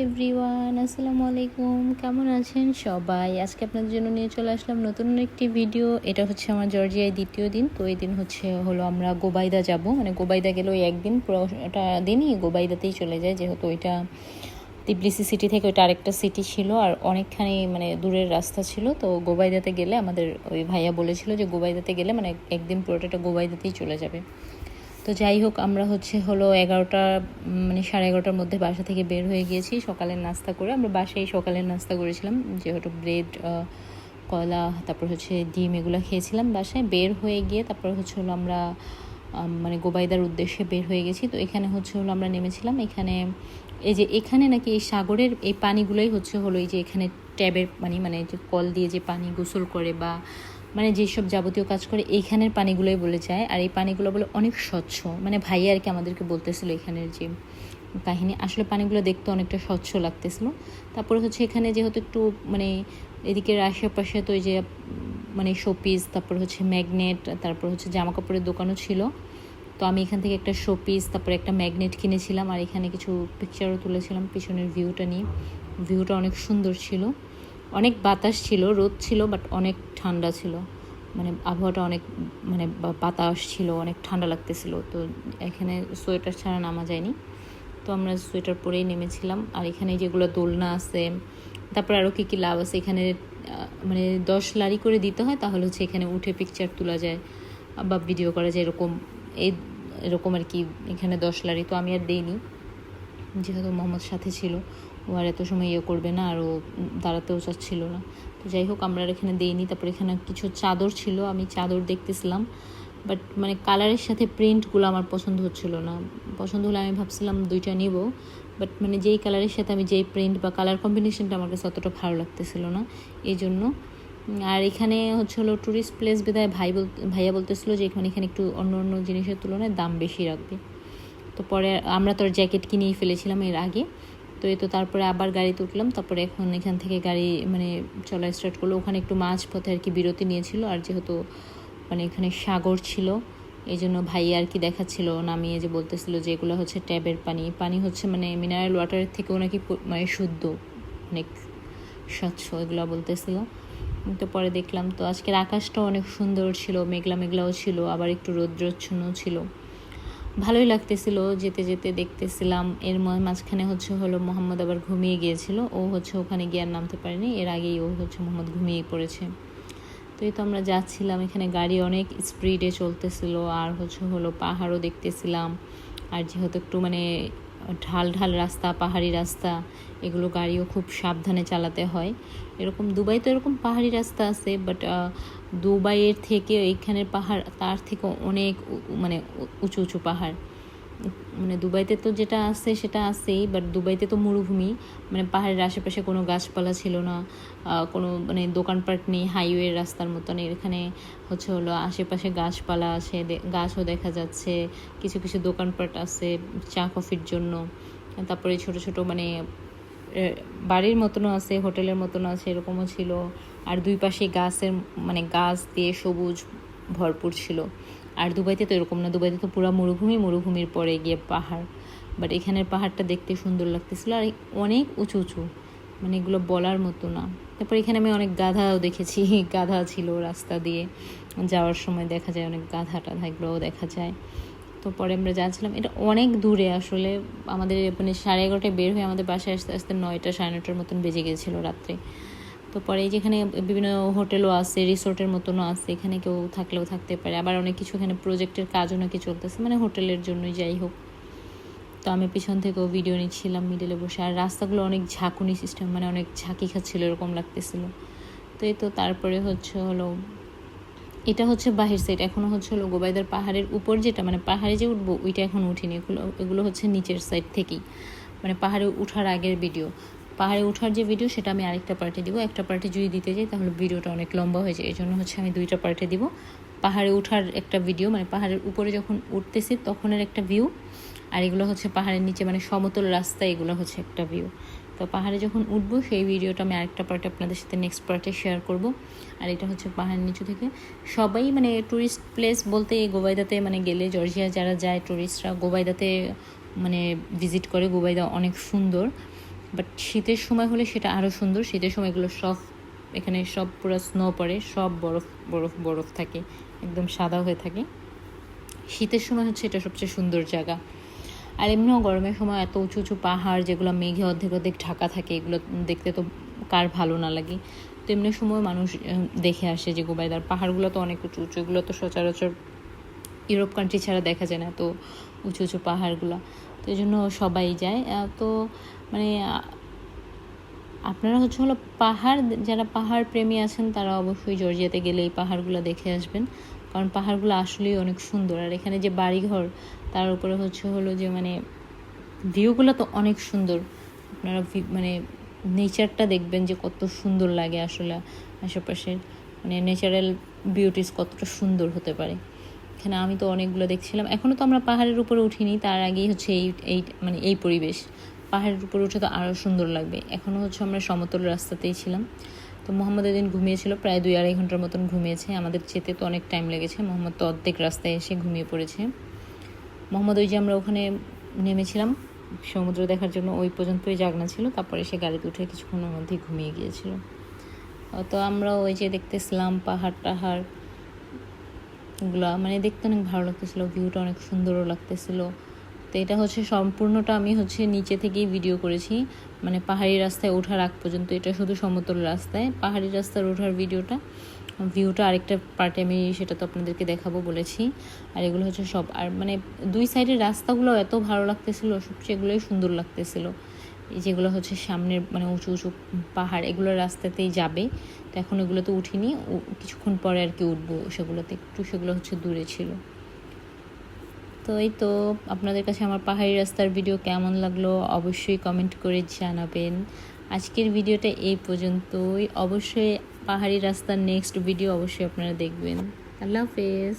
Everyone, আসসালামু আলাইকুম। কেমন আছেন সবাই? আজকে আপনাদের জন্য নিয়ে চলে আসলাম নতুন একটি ভিডিও। এটা হচ্ছে আমার জর্জিয়ায় দ্বিতীয় দিন, তো এই দিন হচ্ছে হলো আমরা গোবাইদা যাব। মানে গোবাইদা গেলে ওই একদিন পুরোটা দিনই গোবাইদাতেই চলে যায়, যেহেতু ওইটা তিবলিসি সিটি থেকে ওইটা আরেকটা সিটি ছিল আর অনেকখানি মানে দূরের রাস্তা ছিল। তো গোবাইদাতে গেলে আমাদের ওই ভাইয়া বলেছিল যে গোবাইদাতে গেলে মানে একদিন পুরোটা গোবাইদাতেই চলে যাবে। তো যাই হোক, আমরা হচ্ছে হলো এগারোটা মানে সাড়ে এগারোটার মধ্যে বাসা থেকে বের হয়ে গিয়েছি। সকালের নাস্তা করে আমরা বাসায় সকালের নাস্তা করেছিলাম, যেহেতু ব্রেড কলা, তারপর হচ্ছে ডিম এগুলো খেয়েছিলাম বাসায়। বের হয়ে গিয়ে তারপর হচ্ছে হলো আমরা মানে গোবাইদার উদ্দেশ্যে বের হয়ে গেছি। তো এখানে হচ্ছে হলো আমরা নেমেছিলাম, এখানে এই যে এখানে নাকি এই সাগরের এই পানিগুলোই হচ্ছে হলো এই যে এখানে ট্যাবের পানি মানে যে কল দিয়ে যে পানি গোসল করে বা মানে যেসব যাবতীয় কাজ করে, এইখানের পানিগুলোই বলে যায়। আর এই পানিগুলো বলে অনেক স্বচ্ছ। মানে ভাইয়া আর কি আমাদেরকে বলতেছিল এখানের যে কাহিনী, আসলে পানিগুলো দেখতে অনেকটা স্বচ্ছ লাগতেছিল। তারপরে হচ্ছে এখানে যেহেতু একটু মানে এদিকের আশেপাশে তো ওই যে মানে শোপিস তারপর হচ্ছে ম্যাগনেট তারপর হচ্ছে জামা কাপড়ের দোকানও ছিল। তো আমি এখান থেকে একটা শোপিস তারপরে একটা ম্যাগনেট কিনেছিলাম। আর এখানে কিছু পিকচারও তুলেছিলাম পিছনের ভিউটা নিয়ে। ভিউটা অনেক সুন্দর ছিল। অনেক বাতাস ছিল, রোদ ছিল বাট অনেক ঠান্ডা ছিল। মানে আবহাওয়াটা অনেক মানে বাতাস ছিল, অনেক ঠান্ডা লাগতেছিল। তো এখানে সোয়েটার ছাড়া নামা যায়নি। তো আমরা সোয়েটার পরেই নেমেছিলাম। আর এখানে যেগুলো দোলনা আছে, তারপর আরও কী কী লাভ আছে, এখানে মানে দশ লারি করে দিতে হয়, তাহলে হচ্ছে এখানে উঠে পিকচার তোলা যায় বা ভিডিও করা যায়, এরকম, এই, এরকম আর কি, এখানে দশ লারি। তো আমি আর দেইনি, যেহেতু মোহাম্মদ সাথে ছিল। ও আর এত সময় ইয়ে করবে না, আর ও দাঁড়াতেও চাচ্ছিল না। তো যাই হোক, আমরা আর এখানে দিইনি, তারপর এখানে কিছু চাদর ছিল, আমি চাদর দেখতেছিলাম। বাট মানে কালারের সাথে প্রিন্টগুলো আমার পছন্দ হচ্ছিল না। পছন্দ হলে আমি ভাবছিলাম দুইটা নিব বাট মানে যেই কালারের সাথে আমি যেই প্রিন্ট বা কালার কম্বিনেশনটা আমার কাছে অতটা ভালো লাগতেছিল না, এই জন্য। আর এখানে হচ্ছে হলো ট্যুরিস্ট প্লেস বিদায় ভাই বল, ভাইয়া বলতেছিল যে এখানে এখানে একটু অন্য অন্য জিনিসের তুলনায় দাম বেশি রাখবে। তো পরে আমরা তো জ্যাকেট কিনেই ফেলেছিলাম এর আগে। তো এই তো তারপরে আবার গাড়িতে উঠলাম। তারপরে এখন এখান থেকে গাড়ি মানে চলা স্টার্ট করল। ওখানে একটু মাছ পথে আর কি বিরতি নিয়েছিল। আর যেহেতু মানে এখানে সাগর ছিল এই জন্য ভাই আর কি দেখাচ্ছিল, নামিয়ে যে বলতেছিল যে এগুলো হচ্ছে ট্যাবের পানি। পানি হচ্ছে মানে মিনারেল ওয়াটারের থেকেও নাকি মানে শুদ্ধ, অনেক স্বচ্ছ এগুলো বলতেছিল। তো পরে দেখলাম। তো আজকের আকাশটাও অনেক সুন্দর ছিল মেঘলা মেঘলাও ছিল, আবার একটু রৌদ্রচ্ছন্ন ছিল। ভালোই লাগতেছিল, যেতে যেতে দেখতেছিলাম। এর মাঝখানে হচ্ছে হলো মোহাম্মদ আবার ঘুমিয়ে গিয়েছিল। ও হচ্ছে ওখানে গিয়ে আর নামতে পারেনি। এর আগেই ও হচ্ছে মোহাম্মদ ঘুমিয়ে পড়েছে। তো এই তো আমরা যাচ্ছিলাম। এখানে গাড়ি অনেক স্পিডে চলতেছিল। আর হচ্ছে হলো পাহাড়ও দেখতেছিলাম। আর যেহেতু একটু মানে ঢাল ঢাল রাস্তা, পাহাড়ি রাস্তা, এগুলো গাড়িও খুব সাবধানে চালাতে হয়। এরকম দুবাই তো এরকম পাহাড়ি রাস্তা আছে বাট দুবাইয়ের থেকে এইখানের পাহাড়, তার থেকে অনেক মানে উঁচু উঁচু পাহাড়। মানে দুবাইতে তো যেটা আছে, সেটা আছেই বাট দুবাইতে তো মরুভূমি। মানে পাহাড়ের আশেপাশে কোনো গাছপালা ছিল না কোনো মানে দোকানপাট নেই হাইওয়ের রাস্তার মতন। এখানে হচ্ছে হলো আশেপাশে গাছপালা আছে গাছও দেখা যাচ্ছে, কিছু কিছু দোকানপাট আছে চা কফির জন্য। তারপরে ছোট ছোট মানে বাড়ির মতনও আছে, হোটেলের মতনও আছে, এরকমও ছিল। আর দুই পাশে গাছের মানে গাছ দিয়ে সবুজ ভরপুর ছিল। আর দুবাইতে তো এরকম না, দুবাইতে তো পুরো মরুভূমি, মরুভূমির পরে গিয়ে পাহাড়। বাট এখানের পাহাড়টা দেখতে সুন্দর লাগতেছিল আর অনেক উঁচু উঁচু। মানে এগুলো বলার মতো না। তারপর এখানে আমি অনেক গাধাও দেখেছি, গাধা ছিল রাস্তা দিয়ে। যাওয়ার সময় দেখা যায় অনেক গাধা টাধা এগুলোও দেখা যায়। তো পরে আমরা যাচ্ছিলাম, এটা অনেক দূরে আসলে। আমাদের মানে সাড়ে এগারোটায় বের হয়ে আমাদের বাসায় আসতে আসতে নয়টা, সাড়ে নটার মতন বেজে গেছিল রাত্রে। তো পরে যেখানে বিভিন্ন হোটেলও আছে, রিসোর্টের মতনও আছে, এখানে কেউ থাকলেও থাকতে পারে। আবার অনেক কিছু এখানে প্রজেক্টের কাজও নাকি চলতেছে মানে হোটেলের জন্যই যাই হোক। তো আমি পিছন থেকেও ভিডিও নিচ্ছিলাম মিডলে বসে। আর রাস্তাগুলো অনেক ঝাঁকুনি সিস্টেম মানে অনেক ঝাঁকি খাচ্ছিলো, এরকম লাগতেছিল। তো এই তো তারপরে হচ্ছে হলো, এটা হচ্ছে বাহির সাইড এখনও হচ্ছে হলো গোবাইদার পাহাড়ের উপর যেটা মানে পাহাড়ে যে উঠবো, ওইটা এখন উঠিনি। এগুলো এগুলো হচ্ছে নিচের সাইড থেকেই। মানে পাহাড়ে উঠার আগের ভিডিও পাহাড়ে ওঠার যে ভিডিও সেটা আমি আরেকটা পার্টে দিব। একটা পার্টে যদি দিতে যাই, তাহলে ভিডিওটা অনেক লম্বা হয়ে যায়। এই জন্য হচ্ছে আমি দুইটা পার্টে দিব। পাহাড়ে ওঠার একটা ভিডিও মানে পাহাড়ের উপরে যখন উঠতেছি, তখনের একটা ভিউ আর এগুলো হচ্ছে পাহাড়ের নিচে মানে সমতল রাস্তা, এগুলো হচ্ছে একটা ভিউ তো পাহাড়ে যখন উঠবো, সেই ভিডিওটা আমি আরেকটা পার্টে আপনাদের সাথে নেক্সট পার্টে শেয়ার করব। আর এটা হচ্ছে পাহাড়ের নিচু থেকে। সবাই মানে ট্যুরিস্ট প্লেস বলতে এই গোবাইদাতে মানে গেলে জর্জিয়া যারা যায় ট্যুরিস্টরা গোবাইদাতে মানে ভিজিট করে। গোবাইদা অনেক সুন্দর। বাট শীতের সময় হলে সেটা আরও সুন্দর। শীতের সময় এগুলো সব, এখানে সব পুরো স্নো পড়ে, সব বরফ বরফ বরফ থাকে, একদম সাদা হয়ে থাকে। শীতের সময় হচ্ছে এটা সবচেয়ে সুন্দর জায়গা। আর এমনিও গরমের সময় এত উঁচু উঁচু পাহাড়, যেগুলো মেঘে অর্ধেক অর্ধেক ঢাকা থাকে, এগুলো দেখতে তো কার ভালো না লাগে। তো এমনি সময় মানুষ দেখে আসে যে গোবাইদার পাহাড়গুলো তো অনেক উঁচু উঁচু, এগুলো তো সচরাচর ইউরোপ কান্ট্রি ছাড়া দেখা যায় না তো উঁচু উঁচু পাহাড়গুলো। তো এই জন্য সবাই যায়। তো মানে আপনারা হচ্ছে হলো পাহাড়, যারা পাহাড় প্রেমী আছেন, তারা অবশ্যই জর্জিয়াতে গেলে এই পাহাড়গুলো দেখে আসবেন। কারণ পাহাড়গুলো আসলেই অনেক সুন্দর। আর এখানে যে বাড়িঘর, তার উপরে হচ্ছে হলো যে মানে ভিউগুলো তো অনেক সুন্দর। আপনারা মানে নেচারটা দেখবেন যে কত সুন্দর লাগে আসলে আশেপাশের। মানে ন্যাচারাল বিউটিস কতটা সুন্দর হতে পারে। এখানে আমি তো অনেকগুলো দেখছিলাম। এখনও তো আমরা পাহাড়ের উপরে উঠিনি, তার আগেই হচ্ছে এই এই মানে এই পরিবেশ। পাহাড়ের উপরে উঠে তো আরও সুন্দর লাগবে। এখনও হচ্ছে আমরা সমতল রাস্তাতেই ছিলাম। তো মোহাম্মদ এদিন ঘুমিয়েছিল, প্রায় দুই আড়াই ঘণ্টার মতন ঘুমিয়েছে। আমাদের যেতে তো অনেক টাইম লেগেছে। মোহাম্মদ তো অর্ধেক রাস্তায় এসে ঘুমিয়ে পড়েছে। মোহাম্মদ ওই যে আমরা ওখানে নেমেছিলাম, সমুদ্র দেখার জন্য ওই পর্যন্তই জাগনা ছিল। তারপরে সে গাড়িতে উঠে কিছুক্ষণের মধ্যেই ঘুমিয়ে গিয়েছিল। তো আমরা ওই যে দেখতেছিলাম পাহাড় টাহাড় গুলা মানে দেখতে অনেক ভালো লাগতেছিল ভিউটা অনেক সুন্দরও লাগতেছিল। তো এটা হচ্ছে সম্পূর্ণটা আমি হচ্ছে নিচে থেকেই ভিডিও করেছি। মানে পাহাড়ি রাস্তায় ওঠার আগ পর্যন্ত, এটা শুধু সমতল রাস্তায়। পাহাড়ি রাস্তার ওঠার ভিডিওটা ভিউটা আরেকটা পার্টে আমি সেটা তো আপনাদেরকে দেখাবো বলেছি। আর এগুলো হচ্ছে সব, আর মানে দুই সাইডের রাস্তাগুলো এত ভালো লাগতেছিল, সবচেয়ে এগুলোই সুন্দর লাগতেছিল। এই যেগুলো হচ্ছে সামনের মানে উঁচু উঁচু পাহাড়, এগুলো রাস্তাতেই যাবে। তো এখন ওগুলো তো উঠিনি। কিছুক্ষণ পরে আর কি উঠবো সেগুলোতে। একটু সেগুলো হচ্ছে দূরে ছিল। তো এই তো আপনাদের কাছে আমার পাহাড়ি রাস্তার ভিডিও কেমন লাগল অবশ্যই কমেন্ট করে জানাবেন। আজকের ভিডিওটা এই পর্যন্তই। অবশ্যই পাহাড়ি রাস্তার নেক্সট ভিডিও অবশ্যই আপনারা দেখবেন। আল্লাহ হাফেজ।